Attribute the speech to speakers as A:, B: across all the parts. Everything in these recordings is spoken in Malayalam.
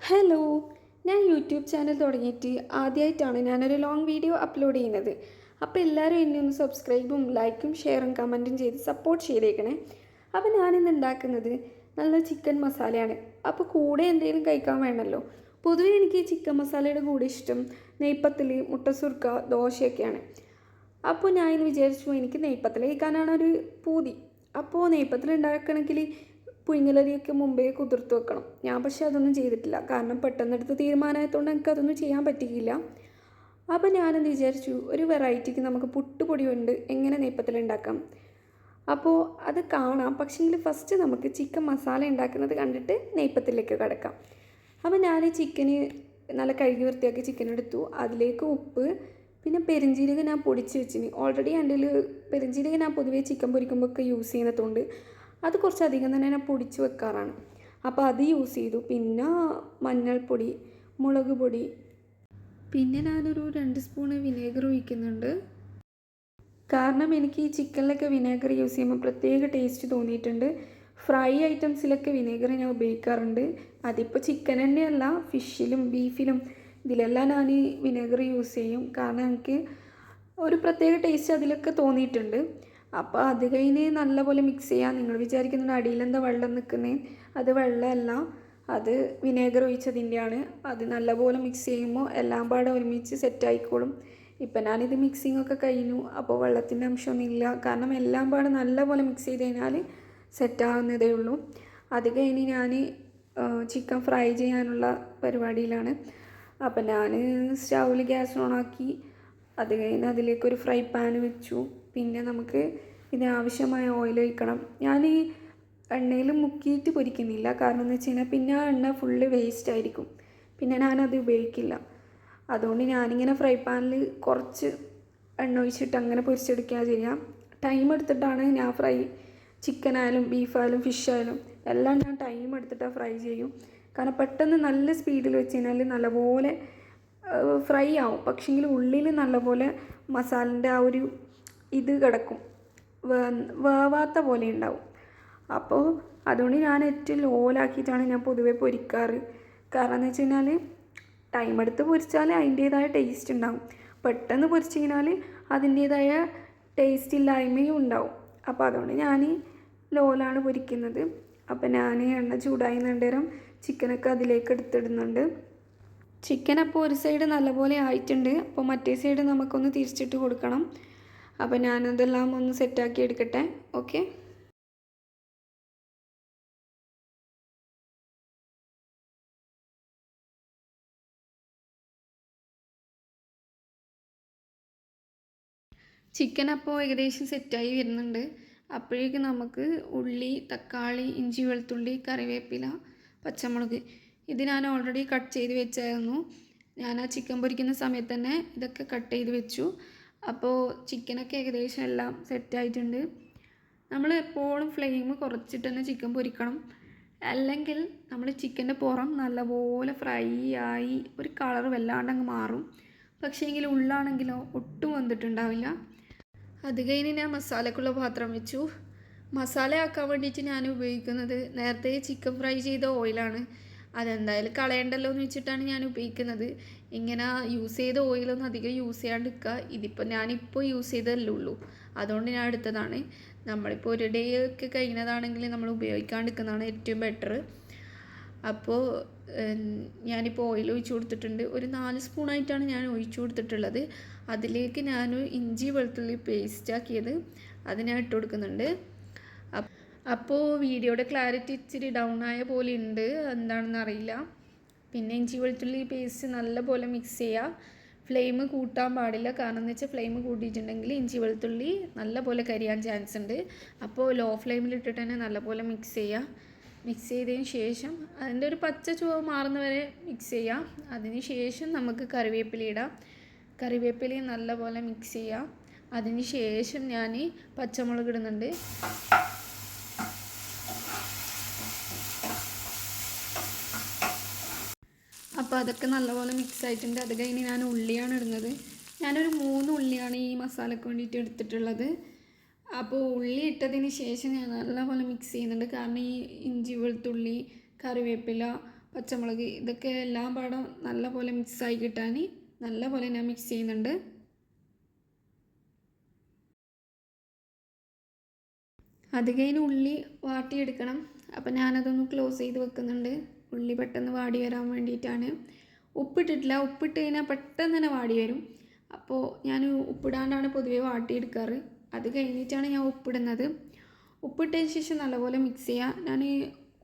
A: ഹലോ ഞാൻ യൂട്യൂബ് ചാനൽ തുടങ്ങിയിട്ട് ആദ്യമായിട്ടാണ് ഞാനൊരു ലോങ് വീഡിയോ അപ്ലോഡ് ചെയ്യുന്നത്. അപ്പോൾ എല്ലാവരും എന്നെ ഒന്ന് സബ്സ്ക്രൈബും ലൈക്കും ഷെയറും കമന്റും ചെയ്ത് സപ്പോർട്ട് ചെയ്തേക്കണേ. അപ്പോൾ ഞാനിന്ന് ഉണ്ടാക്കുന്നത് നല്ല ചിക്കൻ മസാലയാണ് അപ്പോൾ കൂടെ എന്തെങ്കിലും കഴിക്കാൻ വേണമല്ലോ. പൊതുവേ എനിക്ക് ചിക്കൻ മസാലയുടെ കൂടെ ഇഷ്ടം നെയ്പ്പത്തിൽ മുട്ടസുർക്ക ദോശയൊക്കെയാണ്. അപ്പോൾ ഞാൻ ഇന്ന് വിചാരിച്ചു എനിക്ക് നെയ്പ്പത്തിൽ കഴിക്കാനാണ് ഒരു പൂതി. അപ്പോൾ നെയ്പ്പത്തിൽ ഉണ്ടാക്കണമെങ്കിൽ പുഴുങ്ങലരിയൊക്കെ മുമ്പേ കുതിർത്ത് വെക്കണം. ഞാൻ പക്ഷേ അതൊന്നും ചെയ്തിട്ടില്ല. കാരണം പെട്ടെന്നെടുത്ത് തീരുമാനമായതുകൊണ്ട് എനിക്ക് അതൊന്നും ചെയ്യാൻ പറ്റിയില്ല. അപ്പോൾ ഞാനെന്ത് വിചാരിച്ചു? ഒരു വെറൈറ്റിക്ക് നമുക്ക് പുട്ടുപൊടി കൊണ്ട് എങ്ങനെ നെയ്പ്പത്തിൽ ഉണ്ടാക്കാം അപ്പോൾ അത് കാണാം. പക്ഷേങ്കിൽ ഫസ്റ്റ് നമുക്ക് ചിക്കൻ മസാല ഉണ്ടാക്കുന്നത് കണ്ടിട്ട് നെയ്പ്പത്തിലേക്ക് കിടക്കാം. അപ്പോൾ ഞാൻ ചിക്കന് നല്ല കഴുകി വൃത്തിയാക്കി ചിക്കൻ എടുത്തു അതിലേക്ക് ഉപ്പ് പിന്നെ പെരിഞ്ചീരകം ഞാൻ പൊടിച്ച് വെച്ചിന്. ഓൾറെഡി എന്റെ പെരിഞ്ചീരകം ഞാൻ പൊതുവേ ചിക്കൻ പൊരിക്കുമ്പോൾ ഒക്കെ യൂസ് ചെയ്യുന്നതുകൊണ്ട് അത് കുറച്ചധികം തന്നെ ഞാൻ പൊടിച്ച് വെക്കാറാണ്. അപ്പോൾ അത് യൂസ് ചെയ്തു. പിന്നെ മഞ്ഞൾപ്പൊടി മുളക് പൊടി. പിന്നെ ഞാനൊരു രണ്ട് സ്പൂണ് വിനേഗർ ഒഴിക്കുന്നുണ്ട്. കാരണം എനിക്ക് ഈ ചിക്കനിലൊക്കെ വിനേഗർ യൂസ് ചെയ്യുമ്പോൾ പ്രത്യേക ടേസ്റ്റ് തോന്നിയിട്ടുണ്ട്. ഫ്രൈ ഐറ്റംസിലൊക്കെ വിനേഗർ ഞാൻ ഉപയോഗിക്കാറുണ്ട്. അതിപ്പോൾ ചിക്കൻ തന്നെയല്ല ഫിഷിലും ബീഫിലും ഇതിലെല്ലാം ഞാൻ വിനേഗർ യൂസ് ചെയ്യും. കാരണം എനിക്ക് ഒരു പ്രത്യേക ടേസ്റ്റ് അതിലൊക്കെ തോന്നിയിട്ടുണ്ട്. അപ്പോൾ അത് കഴിഞ്ഞ് നല്ലപോലെ മിക്സ് ചെയ്യാം. നിങ്ങൾ വിചാരിക്കുന്നുണ്ട് അടിയിലെന്താ വെള്ളം നിൽക്കുന്നത് അത് വെള്ളമല്ല. അത് വിനേഗർ ഒഴിച്ചതിന്റെയാണ് അത് നല്ലപോലെ മിക്സ് ചെയ്യുമ്പോൾ എല്ലാം പാടെ ഒരുമിച്ച് സെറ്റായിക്കോളും ഇപ്പം ഞാനിത് മിക്സിംഗ് ഒക്കെ കഴിഞ്ഞു. അപ്പോൾ വെള്ളത്തിന്റെ അംശമൊന്നുമില്ല. കാരണം എല്ലാം പാടെ നല്ലപോലെ മിക്സ് ചെയ്ത് കഴിഞ്ഞാൽ സെറ്റ് ആവുന്നതേ ഉള്ളൂ. അത് കഴിഞ്ഞ് ഞാൻ ചിക്കൻ ഫ്രൈ ചെയ്യാനുള്ള പരിപാടിയിലാണ്. അപ്പം ഞാൻ സ്റ്റൗവിൽ ഗ്യാസ് ഓണാക്കി അത് കഴിഞ്ഞ് അതിലേക്കൊരു ഫ്രൈ പാൻ വെച്ചു. പിന്നെ നമുക്ക് ഇതിനാവശ്യമായ ഓയിൽ ഒഴിക്കണം. ഞാൻ ഈ എണ്ണയിൽ മുക്കിയിട്ട് പൊരിക്കുന്നില്ല. കാരണം എന്ന് വെച്ച് കഴിഞ്ഞാൽ പിന്നെ ആ എണ്ണ ഫുള്ള് വേസ്റ്റ് ആയിരിക്കും. പിന്നെ ഞാനത് ഉപയോഗിക്കില്ല. അതുകൊണ്ട് ഞാനിങ്ങനെ ഫ്രൈ പാനിൽ കുറച്ച് എണ്ണ ഒഴിച്ചിട്ട് അങ്ങനെ പൊരിച്ചെടുക്കുക ചെയ്യാം ടൈം എടുത്തിട്ടാണ് ഞാൻ ഫ്രൈ ചിക്കൻ ആയാലും ബീഫായാലും ഫിഷ് ആയാലും എല്ലാം ഞാൻ ടൈം എടുത്തിട്ടാണ് ഫ്രൈ ചെയ്യും. കാരണം പെട്ടെന്ന് നല്ല സ്പീഡിൽ വെച്ച് കഴിഞ്ഞാൽ നല്ലപോലെ ഫ്രൈ ആവും. പക്ഷേങ്കിൽ ഉള്ളിൽ നല്ലപോലെ മസാലിന്റെ ആ ഒരു ഇത് കിടക്കും. വേവാത്ത പോലെ ഉണ്ടാവും. അപ്പോൾ അതുകൊണ്ട് ഞാൻ ഏറ്റവും ലോലാക്കിയിട്ടാണ് ഞാൻ പൊതുവെ പൊരിക്കാറ്. കാരണം എന്ന് വെച്ച് കഴിഞ്ഞാൽ ടൈം എടുത്ത് പൊരിച്ചാൽ അതിന്റേതായ ടേസ്റ്റ് ഉണ്ടാവും. പെട്ടെന്ന് പൊരിച്ച് കഴിഞ്ഞാൽ അതിന്റേതായ ടേസ്റ്റ് ഇല്ലായ്മയും ഉണ്ടാവും. അപ്പോൾ അതുകൊണ്ട് ഞാൻ ലോലാണ് പൊരിക്കുന്നത്. അപ്പോൾ ഞാൻ എണ്ണ ചൂടായി നേരം ചിക്കനൊക്കെ അതിലേക്ക് എടുത്തിടുന്നുണ്ട്. ചിക്കൻ അപ്പോൾ ഒരു സൈഡ് നല്ലപോലെ ആയിട്ടുണ്ട്. അപ്പോൾ മറ്റേ സൈഡ് നമുക്കൊന്ന് തിരിച്ചിട്ട് കൊടുക്കണം. അപ്പോൾ ഞാനതെല്ലാം ഒന്ന് സെറ്റാക്കി എടുക്കട്ടെ? ഓക്കെ ചിക്കൻ അപ്പോൾ ഏകദേശം സെറ്റായി വരുന്നുണ്ട്. അപ്പോഴേക്ക് നമുക്ക് ഉള്ളി തക്കാളി ഇഞ്ചി വെളുത്തുള്ളി കറിവേപ്പില പച്ചമുളക് ഇത് ഞാൻ ഓൾറെഡി കട്ട് ചെയ്ത് വെച്ചായിരുന്നു. ഞാൻ ആ ചിക്കൻ പൊരിക്കുന്ന സമയത്ത് തന്നെ ഇതൊക്കെ കട്ട് ചെയ്ത് വെച്ചു. അപ്പോൾ ചിക്കനൊക്കെ ഏകദേശം എല്ലാം സെറ്റായിട്ടുണ്ട് നമ്മൾ എപ്പോഴും ഫ്ലെയിം കുറച്ചിട്ട് തന്നെ ചിക്കൻ പൊരിക്കണം. അല്ലെങ്കിൽ നമ്മൾ ചിക്കന്റെ പുറം നല്ലപോലെ ഫ്രൈ ആയി ഒരു കളർ വല്ലാണ്ട് അങ്ങ് മാറും. പക്ഷേ എങ്കിൽ ഉള്ളാണെങ്കിലോ ഒട്ടും വന്നിട്ടുണ്ടാവില്ല. അത് കഴിഞ്ഞ് ഞാൻ മസാലക്കുള്ള പാത്രം വെച്ചു. മസാല ആക്കാൻ വേണ്ടിയിട്ട് ഞാൻ ഉപയോഗിക്കുന്നത് നേരത്തെ ചിക്കൻ ഫ്രൈ ചെയ്ത ഓയിലാണ് അതെന്തായാലും കളയണ്ടല്ലോ എന്ന് വെച്ചിട്ടാണ് ഞാൻ ഉപയോഗിക്കുന്നത്. ഇങ്ങനെ യൂസ് ചെയ്ത ഓയിലൊന്നും അധികം യൂസ് ചെയ്യാണ്ടിരിക്കുക ഇതിപ്പോൾ ഞാനിപ്പോൾ യൂസ് ചെയ്തതല്ലേ ഉള്ളൂ. അതുകൊണ്ട് ഞാൻ എടുത്തതാണ്. നമ്മളിപ്പോൾ ഒരു ഡേ ഒക്കെ കഴിഞ്ഞതാണെങ്കിൽ നമ്മൾ ഉപയോഗിക്കാണ്ടിരിക്കുന്നതാണ് ഏറ്റവും ബെറ്റർ അപ്പോൾ ഞാനിപ്പോൾ ഓയിൽ ഒഴിച്ചു കൊടുത്തിട്ടുണ്ട്. ഒരു നാല് സ്പൂണായിട്ടാണ് ഞാൻ ഒഴിച്ചു കൊടുത്തിട്ടുള്ളത്. അതിലേക്ക് ഞാൻ ഇഞ്ചി വെളുത്തുള്ളി പേസ്റ്റ് ആക്കിയത്. അത് ഞാൻ ഇട്ട് കൊടുക്കുന്നുണ്ട്. അപ്പോൾ വീഡിയോയുടെ ക്ലാരിറ്റി ഇച്ചിരി ഡൗൺ ആയ പോലെ ഉണ്ട്. എന്താണെന്ന് അറിയില്ല. പിന്നെ ഇഞ്ചി വെളുത്തുള്ളി പേസ്റ്റ് നല്ലപോലെ മിക്സ് ചെയ്യുക ഫ്ലെയിം കൂട്ടാൻ പാടില്ല. കാരണം എന്ന് വെച്ചാൽ ഫ്ലെയിം കൂട്ടിയിട്ടുണ്ടെങ്കിൽ ഇഞ്ചി വെളുത്തുള്ളി നല്ലപോലെ കരിയാൻ ചാൻസ് ഉണ്ട്. അപ്പോൾ ലോ ഫ്ലെയിമിൽ ഇട്ടിട്ട് തന്നെ നല്ലപോലെ മിക്സ് ചെയ്യുക മിക്സ് ചെയ്തതിന് ശേഷം അതിന്റെ ഒരു പച്ച ചുവ മാറുന്ന വരെ മിക്സ് ചെയ്യാം. അതിന് ശേഷം നമുക്ക് കറിവേപ്പില ഇടാം. കറിവേപ്പില നല്ലപോലെ മിക്സ് ചെയ്യാം. അതിന് ശേഷം ഞാൻ പച്ചമുളക് ഇടുന്നുണ്ട്. അപ്പോൾ അതൊക്കെ നല്ലപോലെ മിക്സ് ആയിട്ടുണ്ട്. അത് കഴിഞ്ഞ് ഞാൻ ഉള്ളിയാണ് ഇടുന്നത്. ഞാനൊരു മൂന്ന് ഉള്ളിയാണ് ഈ മസാലയ്ക്ക് വേണ്ടിയിട്ട് എടുത്തിട്ടുള്ളത്. അപ്പോൾ ഉള്ളി ഇട്ടതിന് ശേഷം ഞാൻ നല്ലപോലെ മിക്സ് ചെയ്യുന്നുണ്ട്. കാരണം ഈ ഇഞ്ചി വെളുത്തുള്ളി കറിവേപ്പില പച്ചമുളക് ഇതൊക്കെ എല്ലാം പാടം നല്ലപോലെ മിക്സ് ആയി കിട്ടാൻ നല്ലപോലെ ഞാൻ മിക്സ് ചെയ്യുന്നുണ്ട്. അത് കഴിഞ്ഞ് ഉള്ളി വാട്ടിയെടുക്കണം. അപ്പം ഞാനതൊന്ന് ക്ലോസ് ചെയ്ത് വെക്കുന്നുണ്ട്. ഉള്ളി പെട്ടെന്ന് വാടി വരാൻ വേണ്ടിയിട്ടാണ്. ഉപ്പിട്ടിട്ടില്ല. ഉപ്പിട്ട് കഴിഞ്ഞാൽ പെട്ടെന്ന് തന്നെ വാടി വരും. അപ്പോൾ ഞാൻ ഉപ്പിടാണ്ടാണ് പൊതുവേ വാട്ടിയെടുക്കാറ്. അത് കഴിഞ്ഞിട്ടാണ് ഞാൻ ഉപ്പിടുന്നത്. ഉപ്പിട്ടതിന് ശേഷം നല്ലപോലെ മിക്സ് ചെയ്യുക ഞാൻ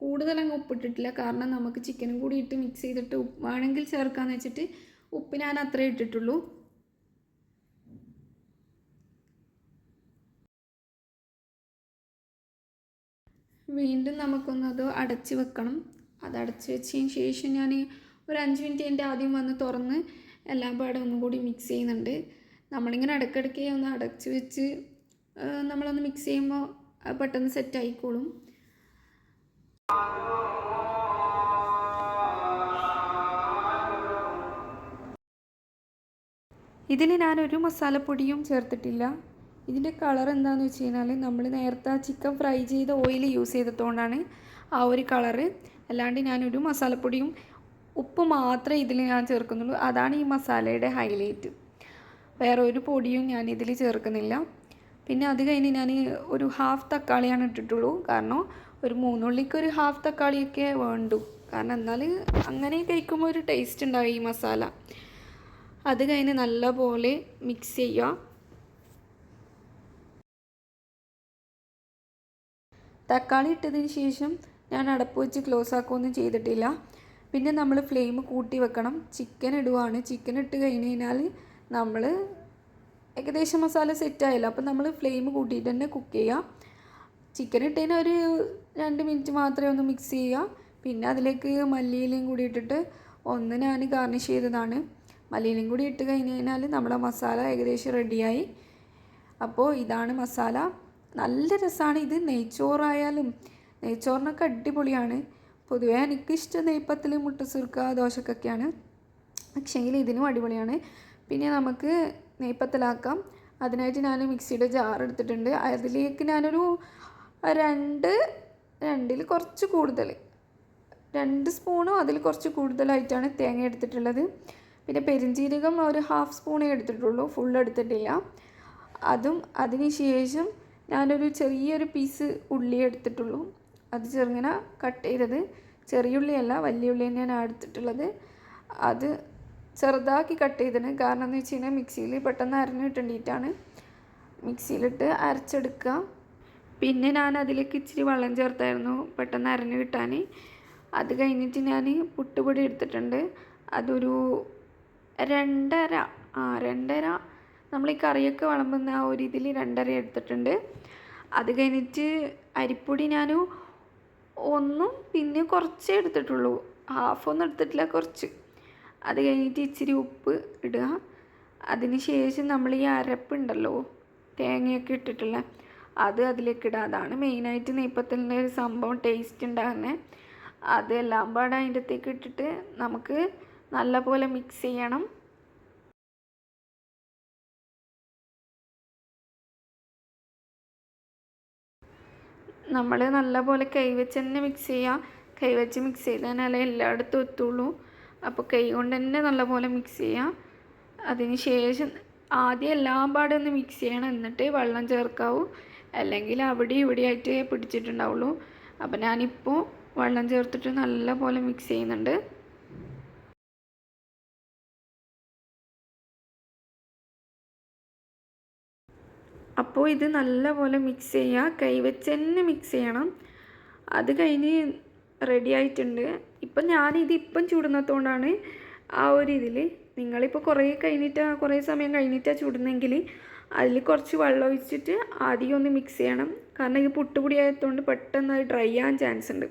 A: കൂടുതൽ അങ്ങ് ഉപ്പിട്ടിട്ടില്ല. കാരണം നമുക്ക് ചിക്കനും കൂടി ഇട്ട് മിക്സ് ചെയ്തിട്ട് വേണമെങ്കിൽ ചേർക്കാമെന്ന് വെച്ചിട്ട് ഉപ്പ് ഞാൻ അത്രേ ഇട്ടിട്ടുള്ളൂ. വീണ്ടും നമുക്കൊന്നത് അടച്ച് വെക്കണം. അത് അടച്ചു വെച്ചതിന് ശേഷം ഞാൻ ഒരു അഞ്ച് മിനിറ്റ് എന്റെ ആദ്യം വന്ന് തുറന്ന് എല്ലാം പാടെ ഒന്നും കൂടി മിക്സ് ചെയ്യുന്നുണ്ട്. നമ്മളിങ്ങനെ ഇടയ്ക്കിടയ്ക്ക് ഒന്ന് അടച്ച് വെച്ച് നമ്മളൊന്ന് മിക്സ് ചെയ്യുമ്പോൾ പെട്ടെന്ന് സെറ്റ് ആയിക്കോളും. ഇതിൽ ഞാനൊരു മസാലപ്പൊടിയും ചേർത്തിട്ടില്ല. ഇതിന്റെ കളർ എന്താണെന്ന് വെച്ച് കഴിഞ്ഞാൽ നമ്മൾ നേരത്തെ ചിക്കൻ ഫ്രൈ ചെയ്ത ഓയിൽ യൂസ് ചെയ്തതുകൊണ്ടാണ് ആ ഒരു കളറ് അല്ലാണ്ട് ഞാനൊരു മസാലപ്പൊടിയും ഉപ്പ് മാത്രമേ ഇതിൽ ഞാൻ ചേർക്കുന്നുള്ളൂ. അതാണ് ഈ മസാലയുടെ ഹൈലൈറ്റ് വേറെ ഒരു പൊടിയും ഞാൻ ഇതിൽ ചേർക്കുന്നില്ല. പിന്നെ അത് കഴിഞ്ഞ് ഞാൻ ഒരു ഹാഫ് തക്കാളിയാണ് ഇട്ടിട്ടുള്ളൂ. കാരണം ഒരു മൂന്നുള്ളിക്ക് ഒരു ഹാഫ് തക്കാളിയൊക്കെ വേണ്ടു. കാരണം എന്നാൽ അങ്ങനെ കഴിക്കുമ്പോൾ ഒരു ടേസ്റ്റ് ഉണ്ടാവും ഈ മസാല. അത് കഴിഞ്ഞ് നല്ലപോലെ മിക്സ് ചെയ്യുക. തക്കാളി ഇട്ടതിന് ശേഷം ഞാൻ അടപ്പ് വെച്ച് ക്ലോസ് ആക്കുകയൊന്നും ചെയ്തിട്ടില്ല. പിന്നെ നമ്മൾ ഫ്ലെയിം കൂട്ടി വെക്കണം. ചിക്കൻ ഇടുവാണ്. ചിക്കൻ ഇട്ട് കഴിഞ്ഞ് കഴിഞ്ഞാൽ നമ്മൾ ഏകദേശം മസാല സെറ്റ് ആയല്ലോ. അപ്പോൾ നമ്മൾ ഫ്ലെയിം കൂട്ടിയിട്ട് തന്നെ കുക്ക് ചെയ്യുക ചിക്കൻ ഇട്ടതിന് ഒരു രണ്ട് മിനിറ്റ് മാത്രമേ ഒന്ന് മിക്സ് ചെയ്യുക പിന്നെ അതിലേക്ക് മല്ലിയിലയും കൂടി ഇട്ടിട്ട് ഒന്ന് ഞാൻ ഗാർണിഷ് ചെയ്തതാണ്. മല്ലിയിലയും കൂടി ഇട്ട് കഴിഞ്ഞ് കഴിഞ്ഞാൽ നമ്മുടെ മസാല ഏകദേശം റെഡിയായി അപ്പോൾ ഇതാണ് മസാല നല്ല രസമാണ് ഇത്. നെയ്ച്ചോറായാലും നെയ്ച്ചോറിനൊക്കെ അടിപൊളിയാണ്. പൊതുവേ എനിക്കിഷ്ടം നെയ്പ്പത്തിൽ മുട്ട സുർക്ക ദോശക്കൊക്കെയാണ് പക്ഷേങ്കിൽ ഇതിനും അടിപൊളിയാണ്. പിന്നെ നമുക്ക് നെയ്പ്പത്തലാക്കാം. അതിനായിട്ട് ഞാൻ മിക്സിയുടെ ജാർ എടുത്തിട്ടുണ്ട്. അതിലേക്ക് ഞാനൊരു രണ്ട് രണ്ടിൽ കുറച്ച് കൂടുതൽ രണ്ട് സ്പൂണും അതിൽ കുറച്ച് കൂടുതലായിട്ടാണ് തേങ്ങ എടുത്തിട്ടുള്ളത്. പിന്നെ പെരിഞ്ജീരകം ഒരു ഹാഫ് സ്പൂണേ എടുത്തിട്ടുള്ളൂ. ഫുൾ എടുത്തിട്ടില്ല. അതും അതിന് ശേഷം ഞാനൊരു ചെറിയൊരു പീസ് ഉള്ളി എടുത്തിട്ടുള്ളൂ. അത് ചെറുങ്ങനെ കട്ട് ചെയ്തത്. ചെറിയ ഉള്ളിയല്ല വലിയ ഉള്ളി തന്നെയാണ് എടുത്തിട്ടുള്ളത്. അത് ചെറുതാക്കി കട്ട് ചെയ്തിന്. കാരണം എന്ന് വെച്ച് കഴിഞ്ഞാൽ മിക്സിയിൽ പെട്ടെന്ന് അരഞ്ഞ് കിട്ടേണ്ടിയിട്ടാണ് മിക്സിയിലിട്ട് അരച്ചെടുക്കുക പിന്നെ ഞാൻ അതിലേക്ക് ഇച്ചിരി വെള്ളം ചേർത്തായിരുന്നു പെട്ടെന്ന് അരഞ്ഞു കിട്ടാൻ അത് കഴിഞ്ഞിട്ട് ഞാൻ പുട്ടുപൊടി എടുത്തിട്ടുണ്ട്. അതൊരു രണ്ടര ആ രണ്ടര. നമ്മൾ ഈ കറിയൊക്കെ വിളമ്പുന്ന ആ ഒരു ഇതിൽ രണ്ടര എടുത്തിട്ടുണ്ട്. അത് കഴിഞ്ഞിട്ട് അരിപ്പൊടി ഞാൻ ഒന്നും പിന്നെ കുറച്ചേ എടുത്തിട്ടുള്ളൂ. ഹാഫ് ഒന്നും എടുത്തിട്ടില്ല കുറച്ച്. അത് കഴിഞ്ഞിട്ട് ഇച്ചിരി ഉപ്പ് ഇടുക. അതിന് ശേഷം നമ്മൾ ഈ അരപ്പുണ്ടല്ലോ തേങ്ങയൊക്കെ ഇട്ടിട്ടുള്ള അത് അതിലേക്ക് ഇടുക. അതാണ് മെയിനായിട്ട് നെയ്പ്പത്തലിന്റെ ഒരു സംഭവം ടേസ്റ്റ് ഉണ്ടാകുന്നത് അതെല്ലാം പാടെ അതിന്റെ അകത്തേക്ക് ഇട്ടിട്ട് നമുക്ക് നല്ല പോലെ മിക്സ് ചെയ്യണം. നമ്മൾ നല്ലപോലെ കൈവച്ച് തന്നെ മിക്സ് ചെയ്യുക കൈവച്ച് മിക്സ് ചെയ്താലേ എല്ലായിടത്തും എത്തുള്ളൂ. അപ്പോൾ കൈ കൊണ്ട് തന്നെ നല്ലപോലെ മിക്സ് ചെയ്യുക അതിന് ശേഷം ആദ്യം എല്ലാം പാടെ ഒന്ന് മിക്സ് ചെയ്യണം. എന്നിട്ട് വെള്ളം ചേർക്കാവൂ. അല്ലെങ്കിൽ അവിടെ ഇവിടെ ആയിട്ട് പിടിച്ചിട്ടുണ്ടാവുള്ളൂ. അപ്പോൾ ഞാനിപ്പോൾ വെള്ളം ചേർത്തിട്ട് നല്ലപോലെ മിക്സ് ചെയ്യുന്നുണ്ട്. അപ്പോൾ ഇത് നല്ലപോലെ മിക്സ് ചെയ്യുക. കൈവച്ച് തന്നെ മിക്സ് ചെയ്യണം. അത് കഴിഞ്ഞ് റെഡി ആയിട്ടുണ്ട്. ഇപ്പം ഞാനിത് ഇപ്പം ചൂടുന്നതുകൊണ്ടാണ് ആ ഒരു ഇതിൽ നിങ്ങളിപ്പോൾ കുറേ കഴിഞ്ഞിട്ട് കുറേ സമയം കഴിഞ്ഞിട്ടാണ് ചൂടുന്നെങ്കിൽ അതിൽ കുറച്ച് വെള്ളം ഒഴിച്ചിട്ട് ആദ്യം ഒന്ന് മിക്സ് ചെയ്യണം. കാരണം ഇത് പുട്ടുപൊടി ആയതുകൊണ്ട് പെട്ടെന്ന് അത് ഡ്രൈ ആകാൻ ചാൻസ് ഉണ്ട്.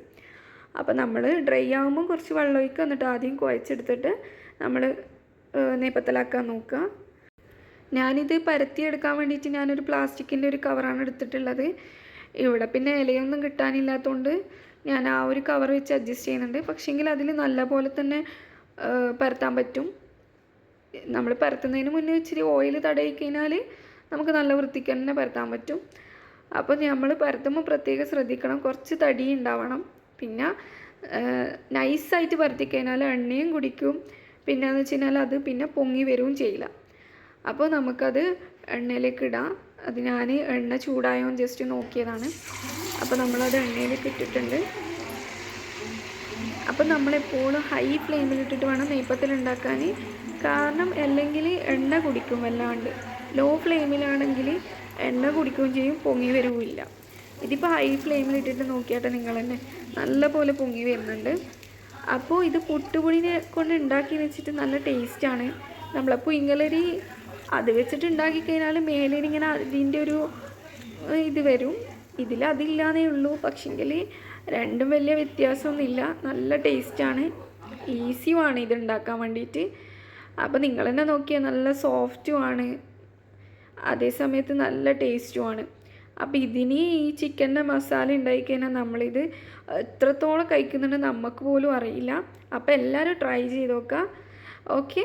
A: അപ്പോൾ നമ്മൾ ഡ്രൈ ആകുമ്പോൾ കുറച്ച് വെള്ളം ഒഴിക്കുക. എന്നിട്ട് ആദ്യം കുഴച്ചെടുത്തിട്ട് നമ്മൾ നെയ്പ്പത്തലാക്കാൻ നോക്കുക. ഞാനിത് പരത്തിയെടുക്കാൻ വേണ്ടിയിട്ട് ഞാനൊരു പ്ലാസ്റ്റിക്കിന്റെ ഒരു കവറാണ് എടുത്തിട്ടുള്ളത്. ഇവിടെ പിന്നെ ഇലയൊന്നും കിട്ടാനില്ലാത്തതുകൊണ്ട് ഞാൻ ആ ഒരു കവർ വെച്ച് അഡ്ജസ്റ്റ് ചെയ്യുന്നുണ്ട്. പക്ഷേങ്കിൽ അതിൽ നല്ല പോലെ തന്നെ പരത്താൻ പറ്റും. നമ്മൾ പരത്തുന്നതിന് മുന്നേ ഇച്ചിരി ഓയിൽ തടയി കഴിഞ്ഞാൽ നമുക്ക് നല്ല വൃത്തിക്ക് തന്നെ പരത്താൻ പറ്റും. അപ്പോൾ നമ്മൾ പരത്തുമ്പോൾ പ്രത്യേകം ശ്രദ്ധിക്കണം. കുറച്ച് തടി ഉണ്ടാവണം. പിന്നെ നൈസായിട്ട് പരത്തി കഴിഞ്ഞാൽ എണ്ണയും കുടിക്കും. പിന്നെ എന്ന് വെച്ച് കഴിഞ്ഞാൽ അത് പിന്നെ പൊങ്ങി വരികയും ചെയ്യില്ല. അപ്പോൾ നമുക്കത് എണ്ണയിലേക്ക് ഇടാം. അത് ഞാൻ എണ്ണ ചൂടായോ ജസ്റ്റ് നോക്കിയതാണ്. അപ്പോൾ നമ്മളത് എണ്ണയിലേക്ക് ഇട്ടിട്ടുണ്ട്. അപ്പം നമ്മളെപ്പോഴും ഹൈ ഫ്ലെയിമിൽ ഇട്ടിട്ട് വേണം നെയ്പ്പത്തിൽ ഉണ്ടാക്കാൻ. കാരണം അല്ലെങ്കിൽ എണ്ണ കുടിക്കും വല്ലാണ്ട്. ലോ ഫ്ലെയിമിലാണെങ്കിൽ എണ്ണ കുടിക്കുകയും ചെയ്യും പൊങ്ങി വരുമില്ല ഇതിപ്പോൾ ഹൈ ഫ്ലെയിമിൽ ഇട്ടിട്ട് നോക്കിയാട്ടെ നിങ്ങൾ തന്നെ. നല്ല പോലെ പൊങ്ങി വരുന്നുണ്ട്. അപ്പോൾ ഇത് പുട്ടുപൊടിനെ കൊണ്ട് ഉണ്ടാക്കി വെച്ചിട്ട് നല്ല ടേസ്റ്റാണ് നമ്മളപ്പോൾ പുയിങ്ങലരി അത് വെച്ചിട്ട് ഉണ്ടാക്കി കഴിഞ്ഞാൽ മേലെ ഇങ്ങനെ അതിന്റെ ഒരു ഇത് വരും. ഇതിൽ അതില്ലാന്നേ ഉള്ളൂ. പക്ഷെങ്കിൽ രണ്ടും വലിയ വ്യത്യാസമൊന്നുമില്ല. നല്ല ടേസ്റ്റാണ്. ഈസിയുമാണ് ഇത് ഉണ്ടാക്കാൻ വേണ്ടിയിട്ട് അപ്പോൾ നിങ്ങൾ തന്നെ നോക്കിയാൽ നല്ല സോഫ്റ്റുമാണ്. അതേ സമയത്ത് നല്ല ടേസ്റ്റുമാണ്. അപ്പോൾ ഇതിന് ഈ ചിക്കന്റെ മസാല ഉണ്ടാക്കി കഴിഞ്ഞാൽ നമ്മളിത് എത്രത്തോളം കഴിക്കുന്നുണ്ട് നമുക്ക് പോലും അറിയില്ല. അപ്പോൾ എല്ലാവരും ട്രൈ ചെയ്ത് നോക്കുക ഓക്കെ?